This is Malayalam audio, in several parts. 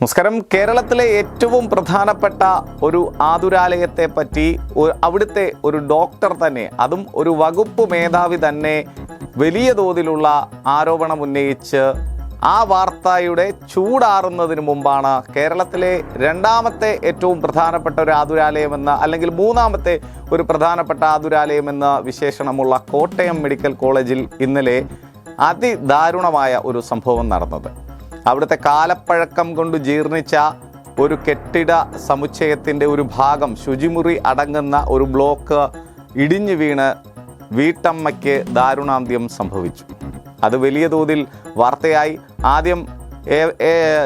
നമസ്കാരം. കേരളത്തിലെ ഏറ്റവും പ്രധാനപ്പെട്ട ഒരു ആതുരാലയത്തെ പറ്റി അവിടുത്തെ ഒരു ഡോക്ടർ തന്നെ അതും ഒരു വകുപ്പ് മേധാവി തന്നെ വലിയ തോതിലുള്ള ആരോപണം ഉന്നയിച്ച് ആ വാർത്തയുടെ ചൂടാറുന്നതിന് മുമ്പാണ് കേരളത്തിലെ രണ്ടാമത്തെ ഏറ്റവും പ്രധാനപ്പെട്ട ഒരു ആതുരാലയമെന്ന് അല്ലെങ്കിൽ മൂന്നാമത്തെ ഒരു പ്രധാനപ്പെട്ട ആതുരാലയമെന്ന വിശേഷണമുള്ള കോട്ടയം മെഡിക്കൽ കോളേജിൽ ഇന്നലെ അതിദാരുണമായ ഒരു സംഭവം നടന്നത്. അവിടുത്തെ കാലപ്പഴക്കം കൊണ്ട് ജീർണിച്ച ഒരു കെട്ടിട സമുച്ചയത്തിന്റെ ഒരു ഭാഗം ശുചിമുറി അടങ്ങുന്ന ഒരു ബ്ലോക്ക് ഇടിഞ്ഞു വീണ് വീട്ടമ്മയ്ക്ക് ദാരുണാന്ത്യം സംഭവിച്ചു. അത് വലിയ തോതിൽ വാർത്തയായി. ആദ്യം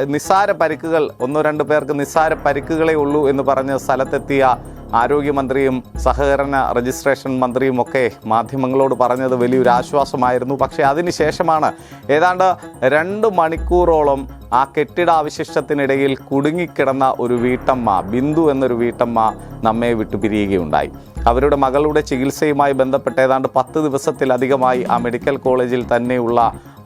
നിസ്സാര പരിക്കുകൾ ഒന്നോ രണ്ടു പേർക്ക് നിസ്സാര പരിക്കുകളേ ഉള്ളൂ എന്ന് പറഞ്ഞ് സ്ഥലത്തെത്തിയ ആരോഗ്യമന്ത്രിയും സഹകരണ രജിസ്ട്രേഷൻ മന്ത്രിയും ഒക്കെ മാധ്യമങ്ങളോട് പറഞ്ഞത് വലിയൊരു ആശ്വാസമായിരുന്നു. പക്ഷേ അതിനുശേഷമാണ് ഏതാണ്ട് രണ്ട് മണിക്കൂറോളം ആ കെട്ടിടാവശിഷ്ടത്തിനിടയിൽ കുടുങ്ങിക്കിടന്ന ഒരു വീട്ടമ്മ ബിന്ദു എന്നൊരു വീട്ടമ്മ നമ്മെ വിട്ടുപിരിയുകയുണ്ടായി അവരുടെ മകളുടെ ചികിത്സയുമായി ബന്ധപ്പെട്ട് ഏതാണ്ട് പത്ത് ദിവസത്തിലധികമായി ആ മെഡിക്കൽ കോളേജിൽ തന്നെയുള്ള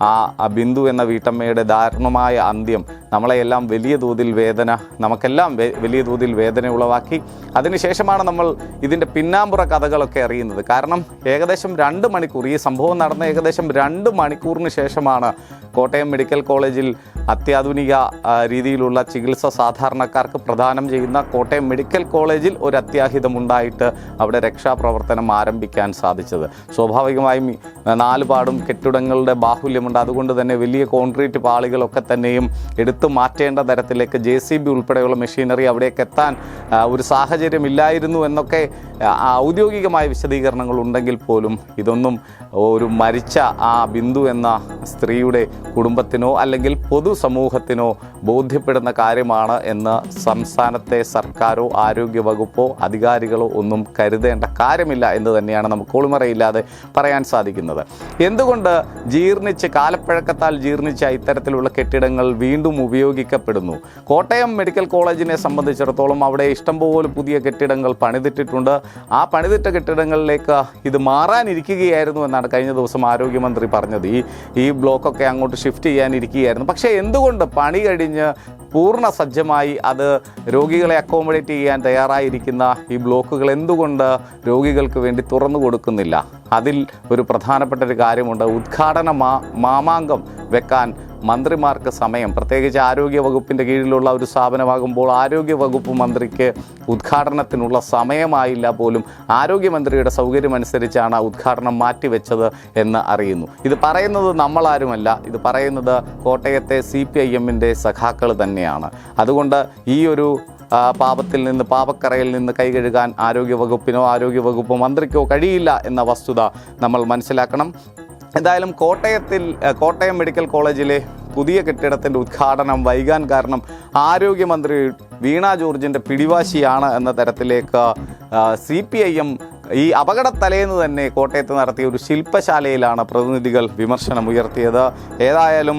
ആ ബിന്ദു എന്ന വീട്ടമ്മയുടെ ദാരുണമായ അന്ത്യം നമ്മളെയെല്ലാം വലിയ തോതിൽ വേദന നമുക്കെല്ലാം വലിയ തോതിൽ വേദന ഉളവാക്കി. അതിനുശേഷമാണ് നമ്മൾ ഇതിന്റെ പിന്നാമ്പുറ കഥകളൊക്കെ അറിയുന്നത്. കാരണം ഏകദേശം രണ്ട് മണിക്കൂർ ഈ സംഭവം നടന്ന ഏകദേശം രണ്ട് മണിക്കൂറിന് ശേഷമാണ് കോട്ടയം മെഡിക്കൽ കോളേജിൽ അത്യാധുനിക രീതിയിലുള്ള ചികിത്സ സാധാരണക്കാർക്ക് പ്രദാനം ചെയ്യുന്ന കോട്ടയം മെഡിക്കൽ കോളേജിൽ ഒരു അത്യാഹിതം ഉണ്ടായിട്ട് അവിടെ രക്ഷാപ്രവർത്തനം ആരംഭിക്കാൻ സാധിച്ചത്. സ്വാഭാവികമായും നാലുപാടും കെട്ടിടങ്ങളുടെ ബാഹുല്യമുണ്ട് അതുകൊണ്ട് തന്നെ വലിയ കോൺക്രീറ്റ് പാളികളൊക്കെ തന്നെയും എടുത്തു മാറ്റേണ്ട തരത്തിലേക്ക് ജെ സി ബി ഉൾപ്പെടെയുള്ള മെഷീനറി അവിടേക്ക് എത്താൻ ഒരു സാഹചര്യം ഇല്ലായിരുന്നു എന്നൊക്കെ ഔദ്യോഗികമായ വിശദീകരണങ്ങൾ ഉണ്ടെങ്കിൽ പോലും ഇതൊന്നും ഒരു മരിച്ച ആ ബിന്ദു എന്ന സ്ത്രീയുടെ കുടുംബത്തിനോ അല്ലെങ്കിൽ പൊതുസമൂഹത്തിനോ ബോധ്യപ്പെടുന്ന കാര്യമാണ് എന്ന് സംസ്ഥാനത്തെ സർക്കാരോ ആരോഗ്യ വകുപ്പോ അധികാരികളോ ഒന്നും കരുതേണ്ട കാര്യമില്ല എന്ന് തന്നെയാണ് നമുക്ക് ഒളിമറയില്ലാതെ പറയാൻ സാധിക്കുന്നത്. എന്തുകൊണ്ട് ജീർണിച്ച് കാലപ്പഴക്കത്താൽ ജീർണിച്ച ഇത്തരത്തിലുള്ള കെട്ടിടങ്ങൾ വീണ്ടും ഉപയോഗിക്കപ്പെടുന്നു. കോട്ടയം മെഡിക്കൽ കോളേജിനെ സംബന്ധിച്ചിടത്തോളം അവിടെ ഇഷ്ടംപോലെ പുതിയ കെട്ടിടങ്ങൾ പണിതിട്ടിട്ടുണ്ട്. ആ പണിതിട്ട കെട്ടിടങ്ങളിലേക്ക് ഇത് മാറാനിരിക്കുകയായിരുന്നു എന്നാണ് കഴിഞ്ഞ ദിവസം ആരോഗ്യമന്ത്രി പറഞ്ഞത്. ഈ ഈ ബ്ലോക്കൊക്കെ അങ്ങോട്ട് ഷിഫ്റ്റ് ചെയ്യാനിരിക്കുകയായിരുന്നു. പക്ഷേ എന്തുകൊണ്ട് പണി കഴിഞ്ഞ് പൂർണ സജ്ജമായി അത് രോഗികളെ അക്കോമഡേറ്റ് ചെയ്യാൻ തയ്യാറായിരിക്കുന്ന ഈ ബ്ലോക്കുകൾ എന്തുകൊണ്ട് രോഗികൾക്ക് വേണ്ടി തുറന്നു കൊടുക്കുന്നില്ല? അതിൽ ഒരു പ്രധാനപ്പെട്ട ഒരു കാര്യമുണ്ട്. ഉദ്ഘാടന മാമാങ്കം വെക്കാൻ മന്ത്രിമാർക്ക് സമയം പ്രത്യേകിച്ച് ആരോഗ്യ വകുപ്പിന്റെ കീഴിലുള്ള ഒരു സ്ഥാപനമാകുമ്പോൾ ആരോഗ്യ വകുപ്പ് മന്ത്രിക്ക് ഉദ്ഘാടനത്തിനുള്ള സമയമായില്ല പോലും. ആരോഗ്യമന്ത്രിയുടെ സൗകര്യമനുസരിച്ചാണ് ആ ഉദ്ഘാടനം മാറ്റിവെച്ചത് എന്ന് അറിയുന്നു. ഇത് പറയുന്നത് നമ്മളാരുമല്ല ഇത് പറയുന്നത് കോട്ടയത്തെ സി പി ഐ എമ്മിന്റെ സഖാക്കൾ തന്നെയാണ്. അതുകൊണ്ട് ഈ ഒരു പാപത്തിൽ നിന്ന് പാപക്കറയിൽ നിന്ന് കൈകഴുകാൻ ആരോഗ്യ വകുപ്പിനോ ആരോഗ്യ വകുപ്പ് മന്ത്രിക്കോ കഴിയില്ല എന്ന വസ്തുത നമ്മൾ മനസ്സിലാക്കണം. എന്തായാലും കോട്ടയത്തിൽ കോട്ടയം മെഡിക്കൽ കോളേജിലെ പുതിയ കെട്ടിടത്തിന്റെ ഉദ്ഘാടനം വൈകാൻ കാരണം ആരോഗ്യമന്ത്രി വീണ ജോർജിന്റെ പിടിവാശിയാണ് എന്ന തരത്തിലേക്ക് സി പി ഐ എം ഈ അപകട തലേന്ന് തന്നെ കോട്ടയത്ത് നടത്തിയ ഒരു ശില്പശാലയിലാണ് പ്രതിനിധികൾ വിമർശനം ഉയർത്തിയത് ഏതായാലും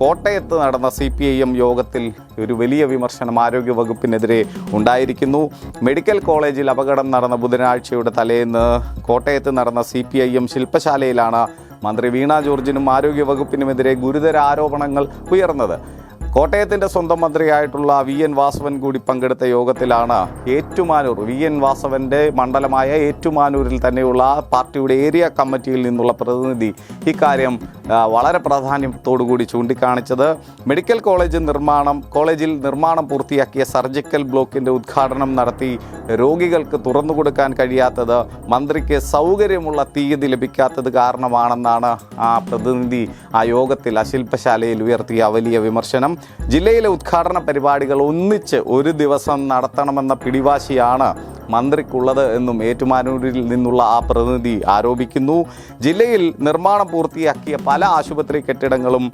കോട്ടയത്ത് നടന്ന സി പി ഐ എം യോഗത്തിൽ ഒരു വലിയ വിമർശനം ആരോഗ്യ വകുപ്പിനെതിരെ ഉണ്ടായിരിക്കുന്നു. മെഡിക്കൽ കോളേജിൽ അപകടം നടന്ന ബുധനാഴ്ചയുടെ തലേന്ന് കോട്ടയത്ത് നടന്ന സി പി ഐ എം ശില്പശാലയിലാണ് മന്ത്രി വീണ ജോർജിനും ആരോഗ്യ വകുപ്പിനുമെതിരെ ഗുരുതര ആരോപണങ്ങൾ ഉയർന്നത്. കോട്ടയത്തിന്റെ സ്വന്തം മന്ത്രിയായിട്ടുള്ള വി എൻ വാസവൻ കൂടി പങ്കെടുത്ത യോഗത്തിലാണ് ഏറ്റുമാനൂർ വി എൻ വാസവന്റെ മണ്ഡലമായ ഏറ്റുമാനൂരിൽ തന്നെയുള്ള പാർട്ടിയുടെ ഏരിയ കമ്മിറ്റിയിൽ നിന്നുള്ള പ്രതിനിധി ഇക്കാര്യം വളരെ പ്രാധാന്യത്തോടുകൂടി ചൂണ്ടിക്കാണിച്ചത്. മെഡിക്കൽ കോളേജ് നിർമ്മാണം കോളേജിൽ നിർമ്മാണം പൂർത്തിയാക്കിയ സർജിക്കൽ ബ്ലോക്കിന്റെ ഉദ്ഘാടനം നടത്തി രോഗികൾക്ക് തുറന്നു കൊടുക്കാൻ കഴിയാത്തത് മന്ത്രിക്ക് സൗകര്യമുള്ള തീയതി ലഭിക്കാത്തത് കാരണമാണെന്നാണ് ആ പ്രതിനിധി ആ യോഗത്തിൽ ആ ശില്പശാലയിൽ ഉയർത്തിയ വലിയ വിമർശനം. ജില്ലയിലെ ഉദ്ഘാടന പരിപാടികൾ ഒന്നിച്ച് ഒരു ദിവസം നടത്തണമെന്ന പിടിവാശിയാണ് മന്ത്രിക്കുള്ളത് എന്നും ഏറ്റുമാനൂരിൽ നിന്നുള്ള ആ പ്രതിനിധി ആരോപിക്കുന്നു. ജില്ലയിൽ നിർമ്മാണം പൂർത്തിയാക്കിയ പല ആശുപത്രി കെട്ടിടങ്ങളും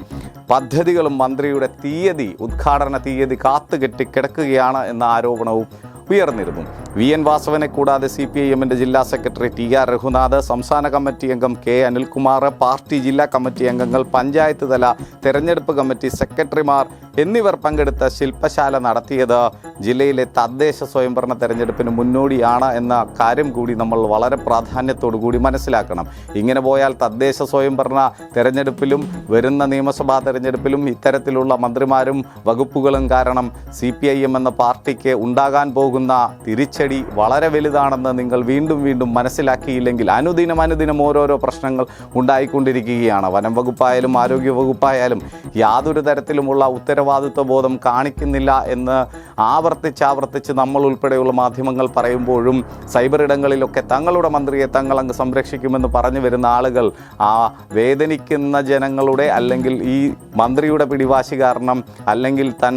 പദ്ധതികളും മന്ത്രിയുടെ തീയതി ഉദ്ഘാടന തീയതി കാത്തുകെട്ടി കിടക്കുകയാണ് എന്ന ആരോപണവും ഉയർന്നിരുന്നു. വി എൻ വാസവനെ കൂടാതെ സി പി ഐ എമ്മിന്റെ ജില്ലാ സെക്രട്ടറി ടി ആർ രഘുനാഥ് സംസ്ഥാന കമ്മിറ്റി അംഗം കെ അനിൽകുമാർ പാർട്ടി ജില്ലാ കമ്മിറ്റി അംഗങ്ങൾ പഞ്ചായത്ത് തല തെരഞ്ഞെടുപ്പ് കമ്മിറ്റി സെക്രട്ടറിമാർ എന്നിവർ പങ്കെടുത്ത ശില്പശാല നടത്തിയത്. ജില്ലയിലെ തദ്ദേശ സ്വയംഭരണ തെരഞ്ഞെടുപ്പിന് മുന്നോടിയാണ് എന്ന കാര്യം കൂടി നമ്മൾ വളരെ പ്രാധാന്യത്തോടു കൂടി മനസ്സിലാക്കണം. ഇങ്ങനെ പോയാൽ തദ്ദേശ സ്വയംഭരണ തെരഞ്ഞെടുപ്പിലും വരുന്ന നിയമസഭാ തെരഞ്ഞെടുപ്പിലും ഇത്തരത്തിലുള്ള മന്ത്രിമാരും വകുപ്പുകളും കാരണം സി എന്ന പാർട്ടിക്ക് ഉണ്ടാകാൻ പോകുന്ന തിരിച്ചടി വളരെ വലുതാണെന്ന് നിങ്ങൾ വീണ്ടും വീണ്ടും മനസ്സിലാക്കിയില്ലെങ്കിൽ അനുദിനം അനുദിനം ഓരോരോ പ്രശ്നങ്ങൾ ഉണ്ടായിക്കൊണ്ടിരിക്കുകയാണ്. വനം വകുപ്പായാലും ആരോഗ്യ വകുപ്പായാലും യാതൊരു തരത്തിലുമുള്ള ഉത്തരവാദിത്വ ബോധം കാണിക്കുന്നില്ല എന്ന് ആവർത്തിച്ചാവർത്തിച്ച് ആവർത്തിച്ച് നമ്മൾ ഉൾപ്പെടെയുള്ള മാധ്യമങ്ങൾ പറയുമ്പോഴും സൈബർ ഇടങ്ങളിലൊക്കെ തങ്ങളുടെ മന്ത്രിയെ തങ്ങൾ അങ്ങ് സംരക്ഷിക്കുമെന്ന് പറഞ്ഞു വരുന്ന ആളുകൾ ആ വേദനിക്കുന്ന ജനങ്ങളുടെ അല്ലെങ്കിൽ ഈ മന്ത്രിയുടെ പിടിവാശി കാരണം അല്ലെങ്കിൽ തൻ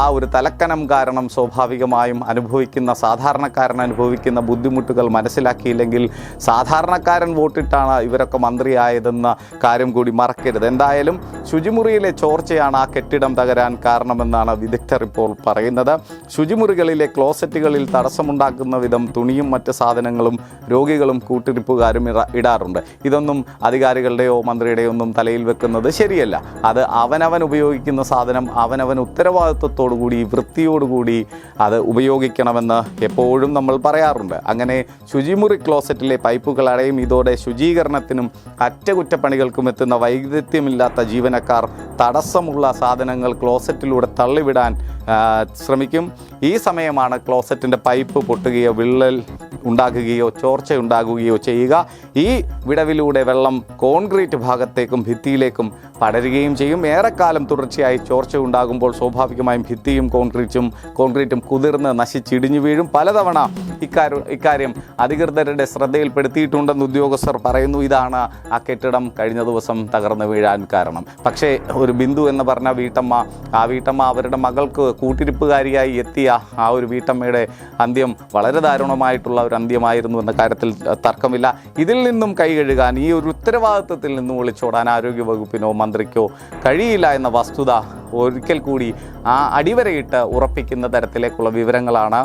ആ ഒരു തലക്കനം കാരണം സ്വാഭാവികമായും അനുഭവിക്കുന്ന സാധാരണക്കാരൻ അനുഭവിക്കുന്ന ബുദ്ധിമുട്ടുകൾ മനസ്സിലാക്കിയില്ലെങ്കിൽ സാധാരണക്കാരൻ വോട്ടിട്ടാണ് ഇവരൊക്കെ മന്ത്രിയായതെന്ന കാര്യം കൂടി മറക്കരുത്. എന്തായാലും ശുചിമുറിയിലെ ചോർച്ചയാണ് ആ കെട്ടിടം തകരാൻ കാരണമെന്നാണ് വിദഗ്ധർ ഇപ്പോൾ പറയുന്നത്. ശുചിമുറികളിലെ ക്ലോസറ്റുകളിൽ തടസ്സമുണ്ടാക്കുന്ന വിധം തുണിയും മറ്റ് സാധനങ്ങളും രോഗികളും കൂട്ടിരിപ്പുകാരും ഇടാറുണ്ട്. ഇതൊന്നും അധികാരികളുടെയോ മന്ത്രിയുടെയോ ഒന്നും തലയിൽ വെക്കുന്നത് ശരിയല്ല. അത് അവനവൻ ഉപയോഗിക്കുന്ന സാധനം അവനവൻ ഉത്തരവാദിത്വത്തോടു കൂടി വൃത്തിയോടുകൂടി അത് ഉപയോഗിക്കണമെന്ന് എപ്പോഴും നമ്മൾ പറയാറുണ്ട്. അങ്ങനെ ശുചിമുറി ക്ലോസറ്റിലെ പൈപ്പുകൾ അടയും ഇതോടെ ശുചീകരണത്തിനും അറ്റകുറ്റപ്പണികൾക്കും എത്തുന്ന വൈദഗ്ധ്യമില്ലാത്ത ജീവനക്കാർ തടസ്സമുള്ള സാധനങ്ങൾ ക്ലോസറ്റിലൂടെ തള്ളിവിടാൻ ശ്രമിക്കും. ഈ സമയമാണ് ക്ലോസറ്റിന്റെ പൈപ്പ് പൊട്ടുകയോ വിള്ളൽ ഉണ്ടാകുകയോ ചോർച്ച ഉണ്ടാകുകയോ ചെയ്യുക. ഈ വിടവിലൂടെ വെള്ളം കോൺക്രീറ്റ് ഭാഗത്തേക്കും ഭിത്തിയിലേക്കും പടരുകയും ചെയ്യും. ഏറെക്കാലം തുടർച്ചയായി ചോർച്ച ഉണ്ടാകുമ്പോൾ സ്വാഭാവികമായും ഭിത്തിയും കോൺക്രീറ്റും കോൺക്രീറ്റും കുതിർന്ന് നശിച്ചിടിഞ്ഞു വീഴും. പലതവണ ഇക്കാര്യം ഇക്കാര്യം അധികൃതരുടെ ശ്രദ്ധയിൽപ്പെടുത്തിയിട്ടുണ്ടെന്ന് ഉദ്യോഗസ്ഥർ പറയുന്നു. ഇതാണ് ആ കെട്ടിടം കഴിഞ്ഞ ദിവസം തകർന്നു വീഴാൻ കാരണം. പക്ഷേ ഒരു ബിന്ദു എന്ന് പറഞ്ഞ വീട്ടമ്മ ആ വീട്ടമ്മ അവരുടെ മകൾക്ക് കൂട്ടിരിപ്പുകാരിയായി എത്തിയ ആ ഒരു വീട്ടമ്മയുടെ അന്ത്യം വളരെ ദാരുണമായിട്ടുള്ള ഒരു അന്ത്യമായിരുന്നു എന്ന കാര്യത്തിൽ തർക്കമില്ല. ഇതിൽ നിന്നും കൈ കഴുകാൻ ഈ ഒരു ഉത്തരവാദിത്വത്തിൽ നിന്നും വിളിച്ചോടാൻ ആരോഗ്യ വകുപ്പിനോ മന്ത്രിക്കോ കഴിയില്ല എന്ന വസ്തുത ഒരിക്കൽ കൂടി ആ അടിവരയിട്ട് ഉറപ്പിക്കുന്ന തരത്തിലേക്കുള്ള വിവരങ്ങളാണ്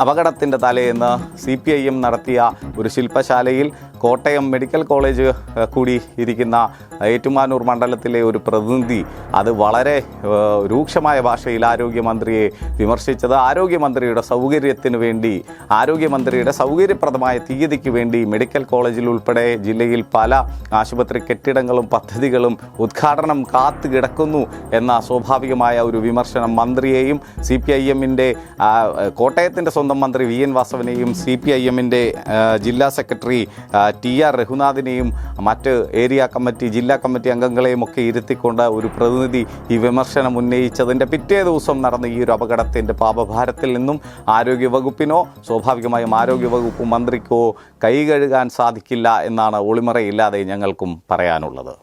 അപകടത്തിന്റെ തലേന്ന് സി പി ഐ എം നടത്തിയ ഒരു ശില്പശാലയിൽ കോട്ടയം മെഡിക്കൽ കോളേജ് കൂടി ഇരിക്കുന്ന ഏറ്റുമാനൂർ മണ്ഡലത്തിലെ ഒരു പ്രതിനിധി അത് വളരെ രൂക്ഷമായ ഭാഷയിൽ ആരോഗ്യമന്ത്രിയെ വിമർശിച്ചത്. ആരോഗ്യമന്ത്രിയുടെ സൗകര്യത്തിന് വേണ്ടി ആരോഗ്യമന്ത്രിയുടെ സൗകര്യപ്രദമായ തീയതിക്ക് വേണ്ടി മെഡിക്കൽ കോളേജിൽ ഉൾപ്പെടെ ജില്ലയിൽ പല ആശുപത്രി കെട്ടിടങ്ങളും പദ്ധതികളും ഉദ്ഘാടനം കാത്തു കിടക്കുന്നു എന്ന സ്വാഭാവികമായ ഒരു വിമർശനം മന്ത്രിയെയും സി പി ഐ എമ്മിന്റെ കോട്ടയത്തിന്റെ സ്വന്തം മന്ത്രി വി എൻ വാസവനെയും സി പി ഐ എമ്മിന്റെ ജില്ലാ സെക്രട്ടറി ടി ആർ രഘുനാഥിനെയും മറ്റ് ഏരിയ കമ്മിറ്റി ജില്ലാ കമ്മിറ്റി അംഗങ്ങളെയും ഒക്കെ ഇരുത്തിക്കൊണ്ട് ഒരു പ്രതിനിധി ഈ വിമർശനം ഉന്നയിച്ചതിന്റെ പിറ്റേ ദിവസം നടന്ന ഈ ഒരു അപകടത്തിന്റെ പാപഭാരത്തിൽ നിന്നും ആരോഗ്യവകുപ്പിനോ സ്വാഭാവികമായും ആരോഗ്യവകുപ്പ് മന്ത്രിക്കോ കൈ കഴുകാൻ സാധിക്കില്ല എന്നാണ് ഒളിമറയില്ലാതെ ഞങ്ങൾക്കും പറയാനുള്ളത്.